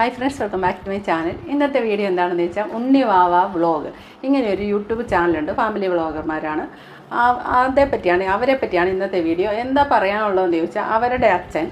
Hi friends welcome back to my channel ഇന്നത്തെ video എന്താണെന്ന് വെച്ചാൽ ഉണ്ണി വാവ വ്ളോഗ് ഇങ്ങനെ ഒരു യൂട്യൂബ് ചാനലുണ്ട് ഫാമിലി വ്ളോഗർമാരാണ് അതേപ്പറ്റിയാണ് അവരെ പറ്റിയാണ് ഇന്നത്തെ വീഡിയോ എന്താ പറയാനുള്ളതെന്ന് ചോദിച്ചാൽ അവരുടെ അച്ഛൻ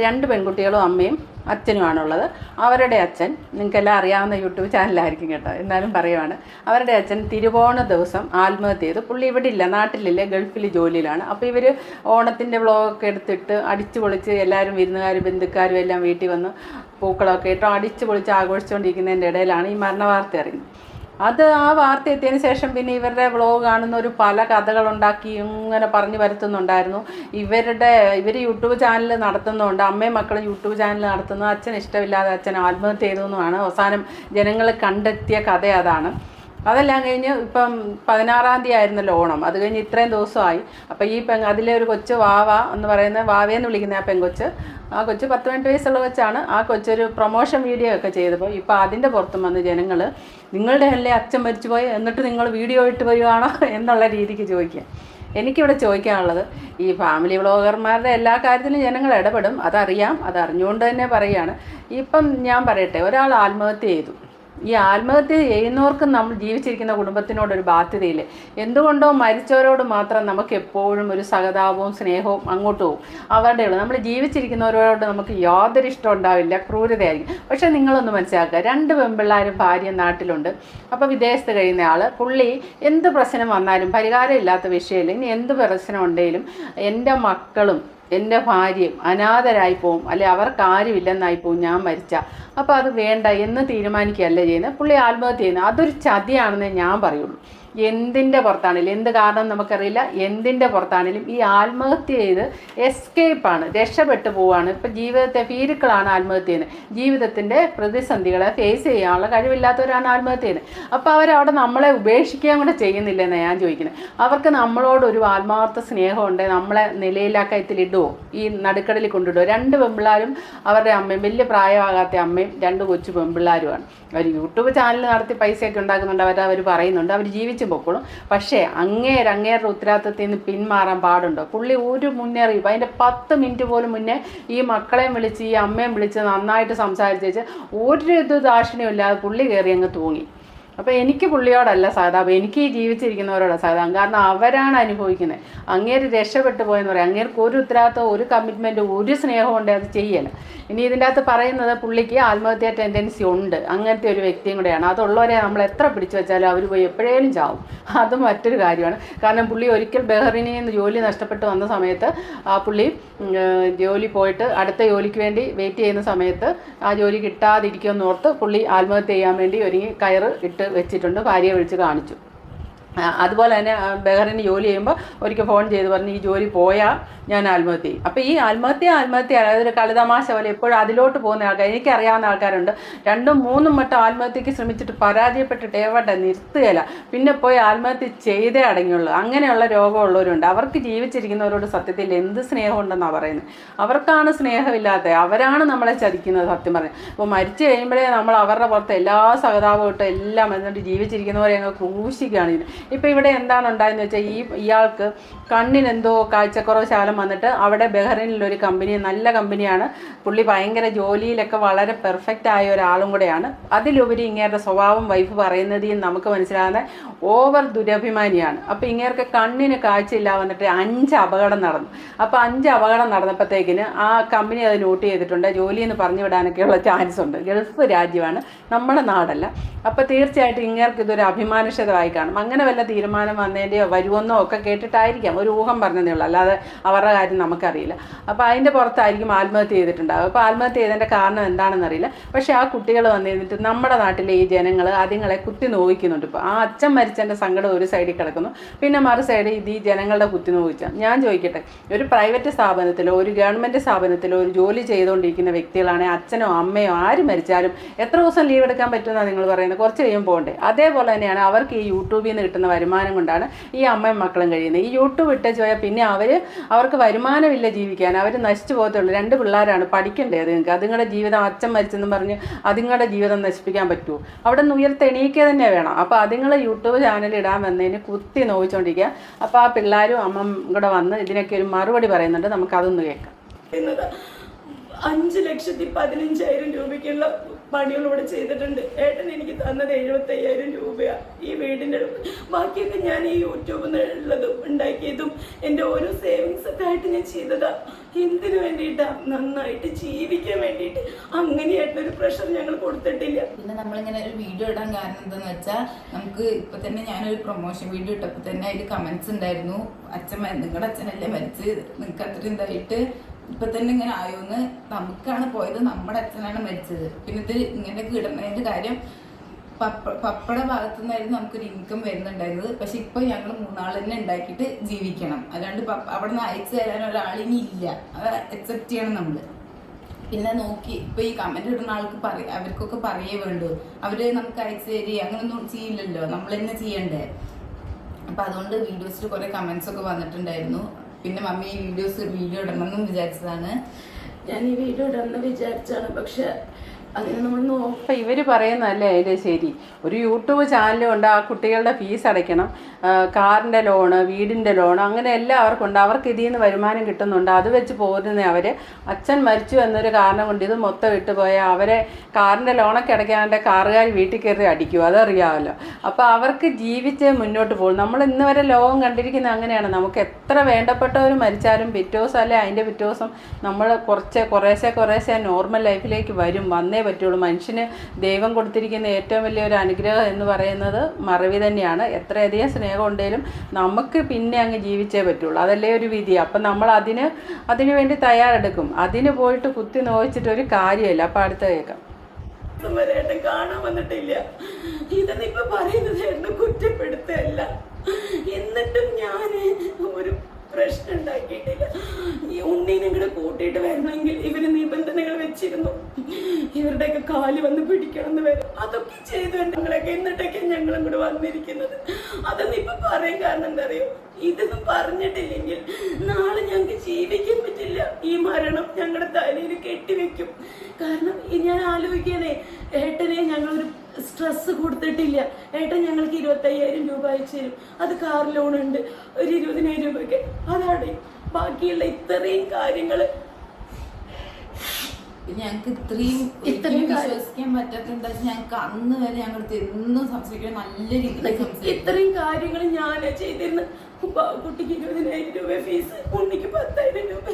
രണ്ട് പെൺകുട്ടികളും അമ്മയും അച്ഛനുമാണുള്ളത്. അവരുടെ അച്ഛൻ നിങ്ങൾക്കെല്ലാം അറിയാവുന്ന യൂട്യൂബ് ചാനലായിരിക്കും കേട്ടോ. എന്നാലും പറയുവാണ്. അവരുടെ അച്ഛൻ തിരുവോണ ദിവസം ആത്മഹത്യ ചെയ്തു. പുള്ളി ഇവിടെ ഇല്ല നാട്ടിലില്ല ഗൾഫിൽ ജോലിയിലാണ്. അപ്പോൾ ഇവർ ഓണത്തിന്റെ വ്ളോഗൊക്കെ എടുത്തിട്ട് അടിച്ചു പൊളിച്ച് എല്ലാവരും വിരുന്നുകാരും ബന്ധുക്കാരും എല്ലാം വീട്ടിൽ വന്ന് പൂക്കളൊക്കെ ഇട്ടോ അടിച്ചു പൊളിച്ച് ആഘോഷിച്ചുകൊണ്ടിരിക്കുന്നതിന്റെ ഇടയിലാണ് ഈ മരണ വാർത്ത അറിയുന്നത്. അത് ആ വാർത്ത എത്തിയതിന് ശേഷം പിന്നെ ഇവരുടെ വ്ളോഗ് കാണുന്ന ഒരു പല കഥകളുണ്ടാക്കി ഇങ്ങനെ പറഞ്ഞു വരുത്തുന്നുണ്ടായിരുന്നു ഇവരുടെ ഇവർ യൂട്യൂബ് ചാനൽ നടത്തുന്നുണ്ട്. അമ്മയും മക്കളും യൂട്യൂബ് ചാനൽ നടത്തുന്നു. അച്ഛൻ ഇഷ്ടമില്ലാതെ അച്ഛൻ ആത്മഹത്യ ചെയ്തു എന്നുമാണ് അവസാനം ജനങ്ങൾ കണ്ടെത്തിയ കഥ അതാണ്. അതെല്ലാം കഴിഞ്ഞ് ഇപ്പം പതിനാറാം തീയതി ആയിരുന്നല്ലോ ഓണം. അത് കഴിഞ്ഞ് ഇത്രയും ദിവസമായി. അപ്പോൾ ഈ പെങ് അതിലെ ഒരു കൊച്ച് വാവ എന്ന് പറയുന്ന വാവയെന്ന് വിളിക്കുന്ന ആ പെങ്കൊച്ച് ആ കൊച്ച് പത്ത് പതിനെട്ട് വയസ്സുള്ള കൊച്ചാണ്. ആ കൊച്ചൊരു പ്രൊമോഷൻ വീഡിയോ ഒക്കെ ചെയ്തപ്പോൾ ഇപ്പോൾ അതിന്റെ പുറത്തും വന്ന് ജനങ്ങൾ നിങ്ങളുടെ അല്ലേ അച്ഛൻ മരിച്ചുപോയി എന്നിട്ട് നിങ്ങൾ വീഡിയോ ഇട്ട് വരികയാണോ എന്നുള്ള രീതിക്ക് ചോദിക്കുക. എനിക്കിവിടെ ചോദിക്കാനുള്ളത് ഈ ഫാമിലി വ്ളോഗർമാരുടെ എല്ലാ കാര്യത്തിലും ജനങ്ങൾ ഇടപെടും. അതറിയാം അതറിഞ്ഞുകൊണ്ട് തന്നെ പറയുകയാണ്. ഇപ്പം ഞാൻ പറയട്ടെ ഒരാൾ ആത്മഹത്യ ചെയ്തു. ഈ ആത്മഹത്യ ചെയ്യുന്നവർക്ക് നമ്മൾ ജീവിച്ചിരിക്കുന്ന കുടുംബത്തിനോടൊരു ബാധ്യതയില്ല? എന്തുകൊണ്ടോ മരിച്ചവരോട് മാത്രം നമുക്ക് എപ്പോഴും ഒരു സഹതാപവും സ്നേഹവും അങ്ങോട്ട് പോകും. അവരുടെ ഉള്ളു നമ്മൾ ജീവിച്ചിരിക്കുന്നവരോട് നമുക്ക് യാതൊരു ഇഷ്ടം ഉണ്ടാവില്ല ക്രൂരതയായിരിക്കും. പക്ഷേ നിങ്ങളൊന്ന് മനസ്സിലാക്കുക രണ്ട് പെൺപിള്ളാരും ഭാര്യ നാട്ടിലുണ്ട്. അപ്പോൾ വിദേശത്ത് കഴിയുന്ന ആൾ പുള്ളി എന്ത് പ്രശ്നം വന്നാലും പരിഹാരമില്ലാത്ത വിഷയമില്ല. ഇനി എന്ത് പ്രശ്നം ഉണ്ടെങ്കിലും എന്റെ മക്കളും എന്റെ ഭാര്യയും അനാഥരായി പോവും. അല്ലെ അവർക്ക് ആരുമില്ലെന്നായി പോവും. ഞാൻ മരിച്ച. അപ്പോൾ അത് വേണ്ട എന്ന് തീരുമാനിക്കുകയല്ല ചെയ്യുന്നത്? പുള്ളി ആത്മഹത്യ ചെയ്യുന്നത് അതൊരു ചതിയാണെന്നേ ഞാൻ പറയുള്ളൂ. എന്തിന്റെ പുറത്താണെങ്കിലും എന്ത് കാരണം നമുക്കറിയില്ല. എന്തിന്റെ പുറത്താണെങ്കിലും ഈ ആത്മഹത്യ ചെയ്ത് എസ്കേപ്പാണ് രക്ഷപ്പെട്ടു പോവുകയാണ് ഇപ്പം ജീവിതത്തെ ഭീരുക്കളാണ് ആത്മഹത്യ ചെയ്യുന്നത്. ജീവിതത്തിന്റെ പ്രതിസന്ധികളെ ഫേസ് ചെയ്യാനുള്ള കഴിവില്ലാത്തവരാണ് ആത്മഹത്യ ചെയ്യുന്നത്. അപ്പോൾ അവരവിടെ നമ്മളെ ഉപേക്ഷിക്കാൻ കൂടെ ചെയ്യുന്നില്ലെന്നാണ് ഞാൻ ചോദിക്കുന്നത് അവർക്ക് നമ്മളോട് ഒരു ആത്മാർത്ഥ സ്നേഹമുണ്ട്. നമ്മളെ നിലയിലാക്കയത്തിലിടുവോ? ഈ നടുക്കടലിൽ കൊണ്ടിടുവോ? രണ്ട് പെമ്പിള്ളാരും അവരുടെ അമ്മയും വലിയ പ്രായമാകാത്ത അമ്മയും രണ്ട് കൊച്ചു പെമ്പിള്ളാരുമാണ്. അവർ യൂട്യൂബ് ചാനൽ നടത്തി പൈസയൊക്കെ ഉണ്ടാക്കുന്നുണ്ട്. അവർ അവർ പറയുന്നുണ്ട്. അവർ ജീവിച്ചു പൊക്കോളും. പക്ഷേ അങ്ങേര് അങ്ങേരുടെ ഉത്തരവാദിത്തത്തിൽ നിന്ന് പിന്മാറാൻ പാടുണ്ടോ? പുള്ളി ഒരു മുന്നറിയിപ്പ് അതിന്റെ പത്ത് മിനിറ്റ് പോലും മുന്നേ ഈ മക്കളെയും വിളിച്ച് ഈ അമ്മയും വിളിച്ച് നന്നായിട്ട് സംസാരിച്ചേച്ച് ഒരു ഇത് ദാക്ഷിണ്യം ഇല്ലാതെ പുള്ളി കയറി അങ്ങ് തൂങ്ങി. അപ്പോൾ എനിക്ക് പുള്ളിയോടല്ല സഹതാപം എനിക്ക് ഈ ജീവിച്ചിരിക്കുന്നവരോടാണ് സഹതാപം കാരണം അവരാണ് അനുഭവിക്കുന്നത്. അങ്ങേര് രക്ഷപ്പെട്ടു പോയെന്ന് പറയാം. അങ്ങേർക്ക് ഒരു ഉത്തരവാദിത്വം ഒരു കമ്മിറ്റ്മെന്റ് ഒരു സ്നേഹം ഉണ്ട് അത് ചെയ്യല. ഇനി ഇതിന്റെ അകത്ത് പറയുന്നത് പുള്ളിക്ക് ആത്മഹത്യ ടെൻഡൻസി ഉണ്ട്. അങ്ങനത്തെ ഒരു വ്യക്തിയും കൂടെയാണ്. അതുള്ളവരെ നമ്മൾ എത്ര പിടിച്ചു വെച്ചാലും അവർ പോയി എപ്പോഴേലും ചാവും. അത് മറ്റൊരു കാര്യമാണ്. കാരണം പുള്ളി ഒരിക്കൽ ബെഹറിനിൽ നിന്ന് ജോലി നഷ്ടപ്പെട്ട് വന്ന സമയത്ത് ആ പുള്ളി ജോലി പോയിട്ട് അടുത്ത ജോലിക്ക് വേണ്ടി വെയിറ്റ് ചെയ്യുന്ന സമയത്ത് ആ ജോലി കിട്ടാതിരിക്കുമെന്ന് ഓർത്ത് പുള്ളി ആത്മഹത്യ ചെയ്യാൻ വേണ്ടി ഒരുങ്ങി കയറ് ഇട്ട് വെച്ചിട്ടുണ്ട് ഭാര്യയെ വിളിച്ച് കാണിച്ചു. അതുപോലെ തന്നെ ബഹറിന് ജോലി ചെയ്യുമ്പോൾ ഒരിക്കൽ ഫോൺ ചെയ്ത് പറഞ്ഞ് ഈ ജോലി പോയാൽ ഞാൻ ആത്മഹത്യ ചെയ്യും. അപ്പോൾ ഈ ആത്മഹത്യ ആത്മഹത്യ അതായത് ഒരു കളിതമാശ പോലെ എപ്പോഴും അതിലോട്ട് പോകുന്ന ആൾക്കാർ എനിക്കറിയാവുന്ന ആൾക്കാരുണ്ട്. രണ്ടും മൂന്നും വട്ടം ആത്മഹത്യക്ക് ശ്രമിച്ചിട്ട് പരാജയപ്പെട്ടിട്ട് ഏവട്ടെ നിർത്തുകയില്ല. പിന്നെ പോയി ആത്മഹത്യ ചെയ്തേ അടങ്ങിയുള്ളൂ. അങ്ങനെയുള്ള രോഗമുള്ളവരുണ്ട്. അവർക്ക് ജീവിച്ചിരിക്കുന്നവരോട് സത്യത്തിൽ എന്ത് സ്നേഹമുണ്ടെന്നാണ് പറയുന്നത് അവർക്കാണ് സ്നേഹമില്ലാത്തത്. അവരാണ് നമ്മളെ ചതിക്കുന്നത് സത്യം പറഞ്ഞത് അപ്പോൾ മരിച്ചു കഴിയുമ്പോഴേ നമ്മൾ അവരുടെ പുറത്ത് എല്ലാ സഹതാപവും ഇട്ട് എല്ലാം എന്നിട്ട് ജീവിച്ചിരിക്കുന്നവരെ ഞങ്ങൾ ക്രൂശിക്കുകയാണ് ഇപ്പോൾ ഇവിടെ എന്താണ് ഉണ്ടായെന്ന് വെച്ചാൽ ഈ ഇയാൾക്ക് കണ്ണിന് എന്തോ കാഴ്ചക്കുറവ് ശാലം വന്നിട്ട് അവിടെ ബഹ്റൈനിലൊരു കമ്പനി നല്ല കമ്പനിയാണ്. പുള്ളി ഭയങ്കര ജോലിയിലൊക്കെ വളരെ പെർഫെക്റ്റ് ആയ ഒരാളും കൂടെയാണ്. അതിലുപരി ഇങ്ങേരുടെ സ്വഭാവം വൈഫ് പറയുന്നതിൽ നമുക്ക് മനസ്സിലാകുന്ന ഓവർ ദുരഭിമാനിയാണ്. അപ്പോൾ ഇങ്ങേർക്ക് കണ്ണിന് കാഴ്ചയില്ല വന്നിട്ട് അഞ്ച് അപകടം നടന്നു. അപ്പോൾ അഞ്ച് അപകടം നടന്നപ്പോഴത്തേക്കിന് ആ കമ്പനി അത് നോട്ട് ചെയ്തിട്ടുണ്ട്. ജോലി എന്ന് പറഞ്ഞു വിടാനൊക്കെയുള്ള ചാൻസ് ഉണ്ട്. ഗൾഫ് രാജ്യമാണ് നമ്മുടെ നാടല്ല. അപ്പോൾ തീർച്ചയായിട്ടും ഇങ്ങേർക്ക് ഇതൊരു അഭിമാനക്ഷതമായി കാണും. അങ്ങനെ വല്ല തീരുമാനം വന്നതിന്റെയോ വരുമെന്നോ ഒക്കെ കേട്ടിട്ടായിരിക്കാം ഒരു ഊഹം പറഞ്ഞതേ ഉള്ളൂ. അല്ലാതെ അവരുടെ കാര്യം നമുക്കറിയില്ല. അപ്പോൾ അതിന്റെ പുറത്തായിരിക്കും ആത്മഹത്യ ചെയ്തിട്ടുണ്ടാവുക. അപ്പോൾ ആത്മഹത്യ ചെയ്തതിന്റെ കാരണം എന്താണെന്ന് അറിയില്ല. പക്ഷേ ആ കുട്ടികൾ വന്നിരുന്നിട്ട് നമ്മുടെ നാട്ടിലെ ഈ ജനങ്ങൾ അതുങ്ങളെ കുത്തി നോവിക്കുന്നുണ്ട് ഇപ്പോൾ ആ അച്ഛൻ മരിച്ചതിന്റെ സങ്കടം ഒരു സൈഡിൽ കിടക്കുന്നു. പിന്നെ മറു സൈഡിൽ ഇത് ഈ ജനങ്ങളുടെ കുത്തി നോവിച്ച. ഞാൻ ചോദിക്കട്ടെ ഒരു പ്രൈവറ്റ് സ്ഥാപനത്തിലോ ഒരു ഗവൺമെന്റ് സ്ഥാപനത്തിലോ ഒരു ജോലി ചെയ്തുകൊണ്ടിരിക്കുന്ന വ്യക്തികളാണെങ്കിൽ അച്ഛനോ അമ്മയോ ആര് മരിച്ചാലും എത്ര ദിവസം ലീവ് എടുക്കാൻ പറ്റുമെന്നാണ് നിങ്ങൾ പറയുന്നത്? കുറച്ച് കഴിയുമ്പോൾ പോകണ്ടേ അതേപോലെ തന്നെയാണ് അവർക്ക് ഈ യൂട്യൂബിൽ നിന്ന് കിട്ടുന്ന വരുമാനം കൊണ്ടാണ് ഈ അമ്മയും മക്കളും കഴിയുന്നത്. ഈ യൂട്യൂബ് ഇട്ടേച്ച് പോയാൽ പിന്നെ അവർ അവർക്ക് വരുമാനമില്ല ജീവിക്കാൻ. അവർ നശിച്ചു പോകത്തുള്ളൂ. രണ്ട് പിള്ളേരാണ് പഠിക്കണ്ടേ നിങ്ങൾക്ക്. അതുങ്ങളുടെ ജീവിതം അച്ഛൻ മരിച്ചെന്ന് പറഞ്ഞ് അതുങ്ങളുടെ ജീവിതം നശിപ്പിക്കാൻ പറ്റുമോ? അവിടെ നിന്ന് ഉയർത്തെണീക്കുക തന്നെ വേണം. അപ്പോൾ അതുങ്ങൾ യൂട്യൂബ് ചാനൽ ഇടാൻ വന്നതിന് കുത്തി നോവിച്ചുകൊണ്ടിരിക്കുക അപ്പോൾ ആ പിള്ളേരും അമ്മ കൂടെ വന്ന് ഇതിനൊക്കെ ഒരു മറുപടി പറയുന്നുണ്ട്. നമുക്കതൊന്ന് കേൾക്കാം. അഞ്ച് ലക്ഷത്തി പതിനഞ്ചായിരം രൂപയ്ക്കുള്ള പണികൾ ഇവിടെ ചെയ്തിട്ടുണ്ട്. ഏട്ടൻ എനിക്ക് തന്നത് എഴുപത്തി അയ്യായിരം രൂപയാണ് ഈ വീടിന്റെ ബാക്കിയൊക്കെ ഞാൻ ഈ യൂട്യൂബിൽ നിന്നുള്ളതും ഉണ്ടാക്കിയതും എന്റെ ഓരോ സേവിങ്സ് ഒക്കെ ആയിട്ട് ഞാൻ ചെയ്തതാ. എന്തിനു വേണ്ടിയിട്ടാ? നന്നായിട്ട് ജീവിക്കാൻ വേണ്ടിയിട്ട്. അങ്ങനെയായിട്ടൊരു പ്രഷർ ഞങ്ങൾ കൊടുത്തിട്ടില്ല. പിന്നെ നമ്മളിങ്ങനെ ഒരു വീഡിയോ ഇടാൻ കാരണം എന്താന്ന് വെച്ചാൽ നമുക്ക് ഇപ്പൊ തന്നെ ഞാനൊരു പ്രൊമോഷൻ വീഡിയോ ഇട്ടപ്പോൾ തന്നെ അതിൽ കമന്റ്സ് ഉണ്ടായിരുന്നു. അച്ഛൻ നിങ്ങളുടെ അച്ഛനല്ലേ മരിച്ച് നിങ്ങൾക്ക് അത്രയും ഇതായിട്ട് ഇപ്പൊ തന്നെ ഇങ്ങനെ ആയോന്ന് നമുക്കാണ് പോയത് നമ്മുടെ അച്ഛനാണ് മരിച്ചത്. പിന്നെ ഇത് ഇങ്ങനെ കിടന്നതിന്റെ കാര്യം പപ്പ പപ്പയുടെ ഭാഗത്തു നിന്നായിരുന്നു നമുക്കൊരു ഇൻകം വരുന്നുണ്ടായിരുന്നത്. പക്ഷെ ഇപ്പൊ ഞങ്ങൾ മൂന്നാൾ തന്നെ ഉണ്ടാക്കിയിട്ട് ജീവിക്കണം. അല്ലാണ്ട് അവിടെ നിന്ന് അയച്ചു തരാൻ ഒരാളിനി ഇല്ല. അത് അക്സെപ്റ്റ് ചെയ്യണം നമ്മൾ. പിന്നെ നോക്കി ഇപ്പൊ ഈ കമന്റ് ഇടുന്ന ആൾക്ക് പറ അവർക്കൊക്കെ പറയേ വേണ്ടു. അവർ നമുക്ക് അയച്ചു തരിക അങ്ങനൊന്നും ചെയ്യില്ലല്ലോ. നമ്മൾ തന്നെ ചെയ്യണ്ടേ? അപ്പൊ അതുകൊണ്ട് വീഡിയോസിൽ കുറെ കമന്റ്സ് ഒക്കെ വന്നിട്ടുണ്ടായിരുന്നു. പിന്നെ മമ്മി വീഡിയോസ് വീഡിയോ ഇടണമെന്നും വിചാരിച്ചതാണ്. ഞാൻ ഈ വീഡിയോ ഇടണമെന്ന് വിചാരിച്ചാണ് പക്ഷെ അങ്ങനെ നമ്മൾ നോ അപ്പം ഇവർ പറയുന്നതല്ലേ അതിന്റെ ശരി. ഒരു യൂട്യൂബ് ചാനലുണ്ട് ആ കുട്ടികളുടെ ഫീസ് അടയ്ക്കണം. കാറിന്റെ ലോണ് വീടിന്റെ ലോണ് അങ്ങനെ എല്ലാം അവർക്കുണ്ട്. അവർക്ക് ഇതിൽ നിന്ന് വരുമാനം കിട്ടുന്നുണ്ട്. അത് വെച്ച് പോരുന്ന അവർ അച്ഛൻ മരിച്ചു എന്നൊരു കാരണം കൊണ്ട് ഇത് മൊത്തം ഇട്ട് അവരെ കാറിന്റെ ലോണൊക്കെ അടയ്ക്കാണ്ട് കാറുകാർ വീട്ടിൽ കയറി അടിക്കും. അതറിയാമല്ലോ. അപ്പോൾ അവർക്ക് ജീവിച്ച് മുന്നോട്ട് പോകും. നമ്മൾ ഇന്ന് വരെ ലോകം കണ്ടിരിക്കുന്നത് അങ്ങനെയാണ്. നമുക്ക് എത്ര വേണ്ടപ്പെട്ടവർ മരിച്ചാലും പിറ്റേ ദിവസം അല്ലെ അതിന്റെ പിറ്റേ ദിവസം നമ്മൾ കുറച്ച് കുറേശ്ശെ കുറേശ്ശെ നോർമൽ ലൈഫിലേക്ക് വരും. വന്നേ പറ്റുള്ളൂ. മനുഷ്യന് ദൈവം കൊടുത്തിരിക്കുന്ന ഏറ്റവും വലിയൊരു അനുഗ്രഹം എന്ന് പറയുന്നത് മറവി തന്നെയാണ്. എത്രയധികം സ്നേഹം ഉണ്ടെങ്കിലും നമുക്ക് പിന്നെ അങ്ങ് ജീവിച്ചേ പറ്റുള്ളൂ. അതല്ലേ ഒരു വിധി. അപ്പം നമ്മൾ അതിന് അതിനു വേണ്ടി തയ്യാറെടുക്കും. അതിന് പോയിട്ട് കുത്തി നോവിച്ചിട്ട് ഒരു കാര്യമില്ല. അപ്പം അടുത്ത കേൾക്കാം. കാണാൻ വന്നിട്ടില്ല. ഇതെന്നിപ്പോ പറയുന്നത് എന്നെ കുറ്റപ്പെടുത്തല്ല എന്നിട്ടും ഞാൻ ഒരു പ്രശ്നം ഉണ്ടാക്കിയിട്ടില്ല. ഈ ഉണ്ണീനെ കൂടെ കൂട്ടിയിട്ട് വരണമെങ്കിൽ ഇവർ നിബന്ധനകൾ വെച്ചിരുന്നു. ഇവരുടെയൊക്കെ കാൽ വന്ന് പിടിക്കണം എന്ന് വരും. അതൊക്കെ ചെയ്തു ഞങ്ങളൊക്കെ എന്നിട്ടൊക്കെ ഞങ്ങളും കൂടെ വന്നിരിക്കുന്നത്. അതൊന്നും ഇപ്പൊ പറയാൻ കാരണം എന്താ അറിയോ? ഇതൊന്നും പറഞ്ഞിട്ടില്ലെങ്കിൽ നാളെ ഞങ്ങൾക്ക് ജീവിക്കാൻ പറ്റില്ല. ഈ മരണം ഞങ്ങളുടെ തലയിൽ കെട്ടിവെക്കും. കാരണം ഞാൻ ആലോചിക്കാനേ ഏട്ടനെ ഞങ്ങളൊരു സ്ട്രെസ് കൊടുത്തിട്ടില്ല. ഏട്ടൻ ഞങ്ങൾക്ക് ഇരുപത്തയ്യായിരം രൂപ അയച്ചു തരും. അത് കാർ ലോൺ ഉണ്ട്. ഒരു ഇരുപതിനായിരം രൂപയ്ക്ക്. അതാണ് ബാക്കിയുള്ള ഇത്രയും കാര്യങ്ങൾ ഞങ്ങൾക്ക് ഇത്രയും ഇത്രയും വിശ്വസിക്കാൻ പറ്റാത്ത എന്താ വെച്ചാൽ ഞങ്ങൾക്ക് അന്ന് വരെ ഞങ്ങൾക്ക് എന്നും സംസാരിക്കാൻ നല്ല രീതിയിൽ ഇത്രയും കാര്യങ്ങൾ ഞാൻ ചെയ്തിരുന്നു. കുട്ടിക്ക് ഇരുപതിനായിരം രൂപ ഫീസ് ഉണ്ണിക്ക് പത്തായിരം രൂപ.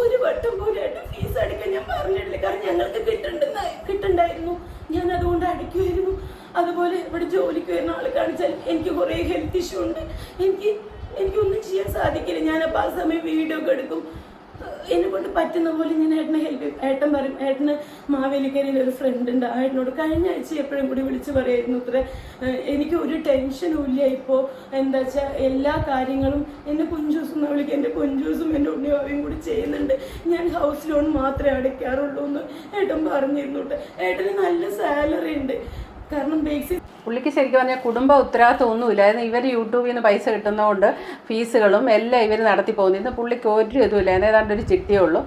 ഒരു വട്ടം പോലെയായിട്ട് ഫീസ് അടിക്കാൻ ഞാൻ പറഞ്ഞിട്ടില്ല. കാരണം ഞങ്ങൾക്ക് കിട്ടണ്ടെന്ന് കിട്ടണ്ടായിരുന്നു. ഞാൻ അതുകൊണ്ട് അടിക്കുമായിരുന്നു അതുപോലെ ഇവിടെ ജോലിക്ക് വരുന്ന ആൾ കാണിച്ചാൽ എനിക്ക് കുറേ ഹെൽത്ത് ഇഷ്യൂ ഉണ്ട്. എനിക്ക് എനിക്കൊന്നും ചെയ്യാൻ സാധിക്കില്ല. ഞാൻ അപ്പം ആ സമയം വീഡിയോ ഒക്കെ എടുക്കും. എന്നെ കൊണ്ട് പറ്റുന്ന പോലെ ഞാൻ ഏട്ടനെ ഹെൽപ്പ് ചെയ്യും ഏട്ടൻ പറയും ഏട്ടന് മാവേലിക്കരയിൽ ഒരു ഫ്രണ്ട് ഉണ്ട്. ആ ഏട്ടനോട് കഴിഞ്ഞ ആഴ്ച എപ്പോഴും കൂടി വിളിച്ച് പറയായിരുന്നു ഇത്ര. എനിക്ക് ഒരു ടെൻഷനും ഇല്ല ഇപ്പോൾ എന്താ വെച്ചാൽ എല്ലാ കാര്യങ്ങളും എന്റെ കുഞ്ചൂസും എന്ന് വിളിക്കുക എന്റെ കുഞ്ചൂസും എന്റെ ഉണ്ണിയാവും കൂടി ചെയ്യുന്നുണ്ട്. ഞാൻ ഹൗസ് ലോൺ മാത്രമേ അടയ്ക്കാറുള്ളൂ എന്ന് ഏട്ടൻ പറഞ്ഞിരുന്നു ഏട്ടന് നല്ല സാലറി ഉണ്ട്. കാരണം ബേസിക് പുള്ളിക്ക് ശരിക്കും പറഞ്ഞാൽ കുടുംബ ഉത്തരവാദിത്വം ഒന്നുമില്ലായിരുന്നു ഇവർ യൂട്യൂബിൽ നിന്ന് പൈസ കിട്ടുന്നതുകൊണ്ട് ഫീസുകളും എല്ലാം ഇവർ നടത്തി പോകുന്നു. പുള്ളിക്ക് ഒരു ഇതുമില്ലായിരുന്നു ഏതാണ്ട് ഒരു ചിട്ടിയേ ഉള്ളൂ.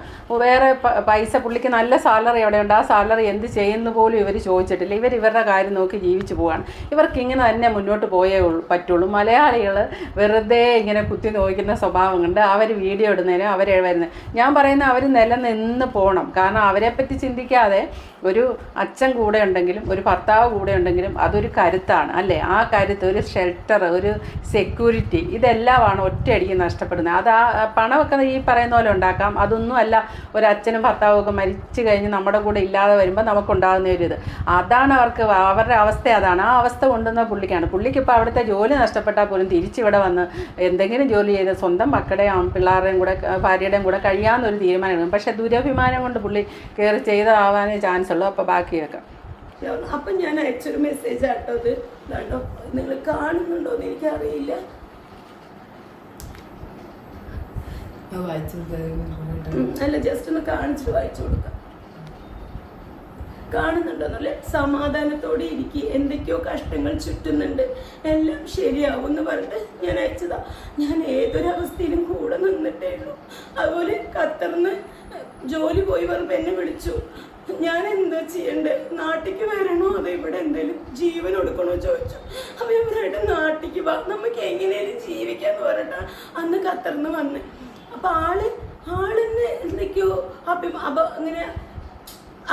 വേറെ പൈസ പുള്ളിക്ക് നല്ല സാലറി എവിടെയുണ്ട്? ആ സാലറി എന്ത് ചെയ്യുന്നു പോലും ഇവർ ചോദിച്ചിട്ടില്ല. ഇവർ ഇവരുടെ കാര്യം നോക്കി ജീവിച്ചു പോവാണ്. ഇവർക്ക് ഇങ്ങനെ തന്നെ മുന്നോട്ട് പോയേ പറ്റുള്ളൂ. മലയാളികൾ വെറുതെ ഇങ്ങനെ കുത്തി നോക്കുന്ന സ്വഭാവം കണ്ട് അവർ വീഡിയോ ഇടുന്നതിന് അവർ വരുന്നത് ഞാൻ പറയുന്ന അവർ നിലനിന്ന് പോകണം കാരണം അവരെപ്പറ്റി ചിന്തിക്കാതെ ഒരു അച്ഛൻ കൂടെ ഉണ്ടെങ്കിലും ഒരു ഭർത്താവ് കൂടെ ഉണ്ടെങ്കിലും അതൊരു കരുത്താണ് അല്ലേ? ആ കരുത്ത് ഒരു ഷെൽട്ടർ ഒരു സെക്യൂരിറ്റി ഇതെല്ലാമാണ് ഒറ്റയടിക്ക് നഷ്ടപ്പെടുന്നത്. അത് ആ പണമൊക്കെ ഈ പറയുന്ന പോലെ ഉണ്ടാക്കാം. അതൊന്നും അല്ല ഒരു അച്ഛനും ഭർത്താവും ഒക്കെ മരിച്ചു കഴിഞ്ഞ് നമ്മുടെ കൂടെ ഇല്ലാതെ വരുമ്പോൾ നമുക്കുണ്ടാകുന്ന ഒരു ഇത്. അതാണ് അവർക്ക് അവരുടെ അവസ്ഥ. അതാണ് ആ അവസ്ഥ കൊണ്ടുവന്ന പുള്ളിക്കാണ്. പുള്ളിക്ക് ഇപ്പോൾ അവിടുത്തെ ജോലി നഷ്ടപ്പെട്ടാൽ പോലും തിരിച്ചിവിടെ വന്ന് എന്തെങ്കിലും ജോലി ചെയ്ത് സ്വന്തം മക്കളുടെയും പിള്ളേരുടെയും കൂടെ ഭാര്യയുടെയും കൂടെ കഴിയാമെന്നൊരു തീരുമാനമാണ് പക്ഷേ ദുരഭിമാനം കൊണ്ട് പുള്ളി കയറി ചെയ്താവാനേ ചാൻസ് ഉള്ളൂ അപ്പോൾ ബാക്കി കേൾക്കാം അപ്പം ഞാൻ അയച്ചൊരു മെസ്സേജ് ആട്ടോ അത്. കണ്ടോ നിങ്ങൾ കാണുന്നുണ്ടോ എന്ന് എനിക്കറിയില്ല. അല്ല ജസ്റ്റ് ഒന്ന് കാണിച്ചിട്ട് വായിച്ചു കൊടുക്കാം. കാണുന്നുണ്ടോന്നല്ലേ സമാധാനത്തോടെ ഇരിക്കുക എന്തൊക്കെയോ കഷ്ടങ്ങൾ ചുറ്റുന്നുണ്ട്. എല്ലാം ശരിയാവും എന്ന് പറഞ്ഞിട്ട് ഞാൻ അയച്ചതാ. ഞാൻ ഏതൊരവസ്ഥയിലും കൂടെ നിന്നിട്ടേ ഉള്ളൂ. അതുപോലെ ഖത്തറിന്ന് ജോലി പോയി പറഞ്ഞപ്പോൾ എന്നെ വിളിച്ചു. ഞാൻ എന്താ ചെയ്യണ്ടേ? നാട്ടിക്ക് വരണോ അതോ ഇവിടെ എന്തെങ്കിലും ജീവൻ കൊടുക്കണോ ചോദിച്ചു. അപ്പൊ ഇവരായിട്ട് നാട്ടിക്ക് വാ. നമുക്ക് എങ്ങനെയാലും ജീവിക്കാന്ന് പറഞ്ഞിട്ടാ അന്ന് ഖത്തറിന്ന് വന്ന്. അപ്പൊ ആൾ ആളിന് എന്തൊക്കെയോ അഭിമാ അപ ഇങ്ങനെ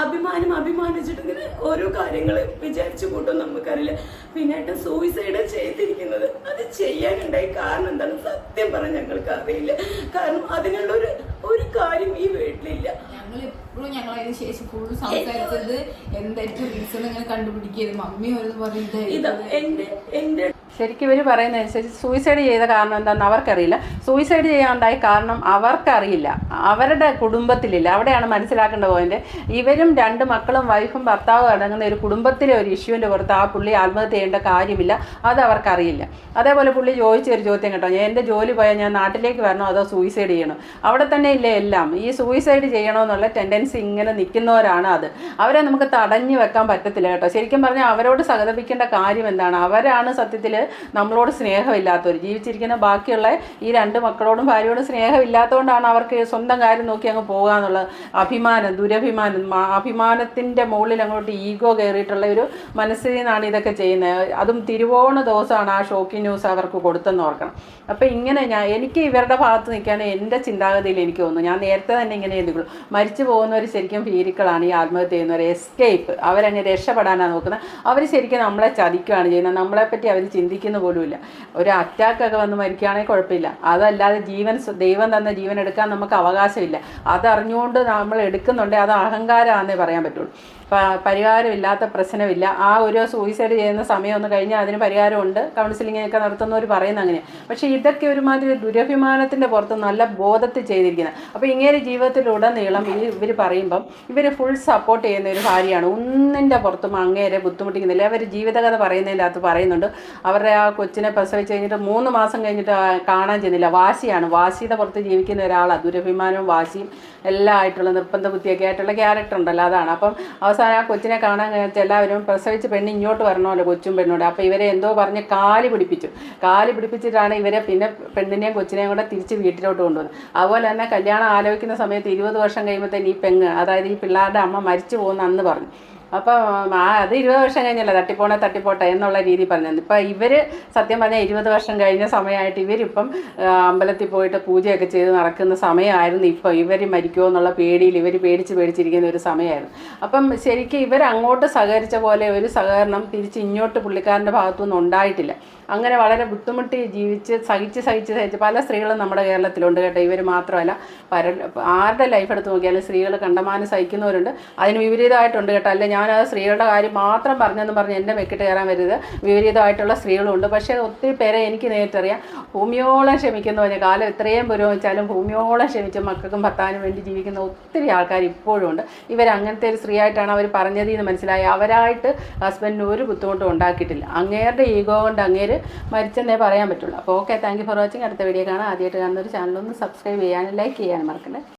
അഭിമാനം അഭിമാനിച്ചിട്ട് ഇങ്ങനെ ഓരോ കാര്യങ്ങൾ വിചാരിച്ചു കൂട്ടും നമുക്കറിയില്ല. പിന്നെ ഏട്ടൻ സൂയിസൈഡ് ചെയ്തിരിക്കുന്നത് അത് ചെയ്യാനുണ്ടായി കാരണം എന്താണ്? സത്യം പറഞ്ഞാൽ ഞങ്ങൾക്ക് അറിയില്ല കാരണം അതിനുള്ള ഒരു കാര്യം ഈ വീട്ടിലില്ല. ഞങ്ങൾ എപ്പോഴും ഞങ്ങൾ അതിന് ശേഷം ഫുൾ സംസാരിച്ചത് എന്തായിരിക്കും റീസൺ ഇങ്ങനെ കണ്ടുപിടിക്കരുത് മമ്മി ഒരു പറയുന്നത് ഇതാ എന്റെ എന്റെ ശരിക്കും ഇവർ പറയുന്നതനുസരിച്ച് സൂയിസൈഡ് ചെയ്ത കാരണം എന്താണെന്ന് അവർക്കറിയില്ല. സൂയിസൈഡ് ചെയ്യാണ്ടായി കാരണം അവർക്കറിയില്ല. അവരുടെ കുടുംബത്തിലില്ല. അവിടെയാണ് മനസ്സിലാക്കേണ്ട പോയിന്റ് ഇവരും രണ്ട് മക്കളും വൈഫും ഭർത്താവും അടങ്ങുന്ന ഒരു കുടുംബത്തിലെ ഒരു ഇഷ്യൂവിന്റെ പുറത്ത് ആ പുള്ളി ആത്മഹത്യ ചെയ്യേണ്ട കാര്യമില്ല. അത് അവർക്കറിയില്ല. അതേപോലെ പുള്ളി ചോദിച്ച ഒരു ചോദ്യം കേട്ടോ. ഞാൻ എന്റെ ജോലി പോയാൽ ഞാൻ നാട്ടിലേക്ക് വരണോ? അതോ സൂയിസൈഡ് ചെയ്യണോ? അവിടെ തന്നെ ഇല്ലേ എല്ലാം? ഈ സൂയിസൈഡ് ചെയ്യണമെന്നുള്ള ടെൻഡൻസി ഇങ്ങനെ നിൽക്കുന്നവരാണ് അത്. അവരെ നമുക്ക് തടഞ്ഞു വെക്കാൻ പറ്റത്തില്ല കേട്ടോ. ശരിക്കും പറഞ്ഞാൽ അവരോട് സഹതപിക്കേണ്ട കാര്യം എന്താണ്? അവരാണ് സത്യത്തിൽ നമ്മളോട് സ്നേഹമില്ലാത്തവർ ജീവിച്ചിരിക്കുന്ന ബാക്കിയുള്ള ഈ രണ്ട് മക്കളോടും ഭാര്യയോടും സ്നേഹമില്ലാത്തതുകൊണ്ടാണ് അവർക്ക് സ്വന്തം കാര്യം നോക്കി അങ്ങ് പോകുക അഭിമാനം ദുരഭിമാനം അഭിമാനത്തിന്റെ മുകളിൽ അങ്ങോട്ട് ഈഗോ കയറിയിട്ടുള്ള ഒരു മനസ്സിൽ നിന്നാണ് ഇതൊക്കെ ചെയ്യുന്നത്. അതും തിരുവോണ ദിവസമാണ് ആ ഷോക്കിംഗ് ന്യൂസ് അവർക്ക് കൊടുത്തെന്ന് ഓർക്കണം. അപ്പോൾ ഇങ്ങനെ ഞാൻ എനിക്ക് ഇവരുടെ ഭാഗത്ത് നിൽക്കാൻ എന്റെ ചിന്താഗതിയിൽ എനിക്ക് തോന്നുന്നു. ഞാൻ നേരത്തെ തന്നെ ഇങ്ങനെ എഴുതിക്കുള്ളൂ. മരിച്ചു പോകുന്നവർ ശരിക്കും ഭീരുക്കളാണ്. ഈ ആത്മഹത്യ ചെയ്യുന്നവർ എസ്കേപ്പ്. അവരങ്ങ് രക്ഷപ്പെടാനാണ് നോക്കുന്നത് അവർ ശരിക്കും നമ്മളെ ചതിക്കുകയാണ് ചെയ്യുന്നത്. നമ്മളെപ്പറ്റി അവർ ചിന്തിക്കുന്ന പോലുമില്ല. ഒരു അറ്റാക്കൊക്കെ വന്ന് മരിക്കുകയാണെങ്കിൽ കുഴപ്പമില്ല. അതല്ലാതെ ജീവൻ ദൈവം തന്ന ജീവൻ എടുക്കാൻ നമുക്ക് അവകാശമില്ല. അതറിഞ്ഞുകൊണ്ട് നമ്മൾ എടുക്കുന്നുണ്ടെങ്കിൽ അത് അഹങ്കാരമാണെന്നേ പറയാൻ പറ്റുള്ളൂ. പരിഹാരമില്ലാത്ത പ്രശ്നമില്ല. ആ ഒരു സൂയിസൈഡ് ചെയ്യുന്ന സമയം ഒന്ന് കഴിഞ്ഞാൽ അതിന് പരിഹാരമുണ്ട്. കൗൺസിലിംഗ് ഒക്കെ നടത്തുന്നവർ പറയുന്ന അങ്ങനെ പക്ഷേ ഇതൊക്കെ ഒരുമാതിരി ദുരഭിമാനത്തിന്റെ പുറത്ത് നല്ല ബോധത്തിൽ ചെയ്തിരിക്കുന്നത് അപ്പോൾ ഇങ്ങനെ ജീവിതത്തിലുടനീളം ഈ ഇവർ പറയുമ്പം ഇവർ ഫുൾ സപ്പോർട്ട് ചെയ്യുന്ന ഒരു ഭാര്യയാണ് ഒന്നിന്റെ പുറത്തും അങ്ങേരെ ബുദ്ധിമുട്ടിക്കുന്നില്ല. അവർ ജീവിതകഥ പറയുന്നതിന്റെ അകത്ത് പറയുന്നുണ്ട്. അവരുടെ ആ കൊച്ചിനെ പ്രസവിച്ച് കഴിഞ്ഞിട്ട് മൂന്ന് മാസം കഴിഞ്ഞിട്ട് കാണാൻ ചെന്നില്ല. വാശിയാണ്. വാശിയുടെ പുറത്ത് ജീവിക്കുന്ന ഒരാളാണ് ദുരഭിമാനവും വാശിയും എല്ലാം ആയിട്ടുള്ള നിർബന്ധ ബുദ്ധിയൊക്കെ ആയിട്ടുള്ള ക്യാരക്ടർ ഉണ്ടല്ലോ. അതാണ്. അപ്പം അവസാനം ആ കൊച്ചിനെ കാണാൻ കഴിഞ്ഞാൽ എല്ലാവരും പ്രസവിച്ച് പെണ്ണ് ഇങ്ങോട്ട് വരണമല്ലോ കൊച്ചും പെണ്ണോട്. അപ്പോൾ ഇവരെ എന്തോ പറഞ്ഞ് കാൽ പിടിപ്പിച്ചു. കാൽ പിടിപ്പിച്ചിട്ടാണ് ഇവരെ പിന്നെ പെണ്ണിനെയും കൊച്ചിനെയും കൂടെ തിരിച്ച് വീട്ടിലോട്ട് കൊണ്ടുവന്നു അതുപോലെ തന്നെ കല്യാണം ആലോചിക്കുന്ന സമയത്ത് ഇരുപത് വർഷം കഴിയുമ്പോഴത്തേന് ഈ പെങ്ങ് അതായത് ഈ പിള്ളേരുടെ അമ്മ മരിച്ചു പോകുന്ന അന്ന് പറഞ്ഞു. അപ്പം അത് ഇരുപത് വർഷം കഴിഞ്ഞല്ലേ തട്ടിപ്പോണേ തട്ടിപ്പോട്ടെ എന്നുള്ള രീതി പറഞ്ഞത്. ഇപ്പം ഇവർ സത്യം പറഞ്ഞാൽ ഇരുപത് വർഷം കഴിഞ്ഞ സമയമായിട്ട് ഇവരിപ്പം അമ്പലത്തിൽ പോയിട്ട് പൂജയൊക്കെ ചെയ്ത് നടക്കുന്ന സമയമായിരുന്നു ഇപ്പോൾ ഇവർ മരിക്കുമോ എന്നുള്ള പേടിയിൽ ഇവർ പേടിച്ച് പേടിച്ചിരിക്കുന്ന ഒരു സമയമായിരുന്നു. അപ്പം ശരിക്കും ഇവർ അങ്ങോട്ട് സഹകരിച്ച പോലെ ഒരു സഹകരണം തിരിച്ച് ഇങ്ങോട്ട് പുള്ളിക്കാരന്റെ ഭാഗത്തുനിന്ന് ഉണ്ടായിട്ടില്ല. അങ്ങനെ വളരെ ബുദ്ധിമുട്ടി ജീവിച്ച് സഹിച്ച് സഹിച്ച് സഹിച്ച് പല സ്ത്രീകളും നമ്മുടെ കേരളത്തിലുണ്ട് കേട്ടോ. ഇവർ മാത്രമല്ല പര ആരുടെ ലൈഫ് എടുത്ത് നോക്കിയാലും സ്ത്രീകൾ കണ്ടമാനം സഹിക്കുന്നവരുണ്ട്. അതിന് വിപരീതമായിട്ടുണ്ട് കേട്ടോ. അല്ല ഞാനത് സ്ത്രീകളുടെ കാര്യം മാത്രം പറഞ്ഞെന്ന് പറഞ്ഞ് എന്റെ മെക്കിട്ട് കയറാൻ വരുത് വിപരീതമായിട്ടുള്ള സ്ത്രീകളുണ്ട്. പക്ഷേ ഒത്തിരി പേരെ എനിക്ക് നേരിട്ടറിയാം. ഭൂമിയോളം ക്ഷമിക്കുന്ന പറഞ്ഞ കാലം ഇത്രയും പുരോഗമിച്ചാലും ഭൂമിയോളം ക്ഷമിച്ച് മക്കൾക്കും ഭർത്താവിനും വേണ്ടി ജീവിക്കുന്ന ഒത്തിരി ആൾക്കാർ ഇപ്പോഴും ഉണ്ട്. ഇവർ അങ്ങനത്തെ ഒരു സ്ത്രീ ആയിട്ടാണ് അവർ പറഞ്ഞത് എന്ന് മനസ്സിലായി. അവരായിട്ട് ഹസ്ബൻഡിന് ഒരു ബുദ്ധിമുട്ടും ഉണ്ടാക്കിയിട്ടില്ല. അങ്ങേരുടെ ഈഗോ കൊണ്ട് അങ്ങേര് മരിച്ചെന്നേ പറയാൻ പറ്റുള്ളൂ. അപ്പോൾ okay thank you for watching അടുത്ത വീഡിയോ കാണാം. ആദ്യമായിട്ട് കാണുന്ന ഒരു ചാനലൊന്ന് സബ്സ്ക്രൈബ് ചെയ്യാനും ലൈക്ക് ചെയ്യാനും മറക്കല്ലേ?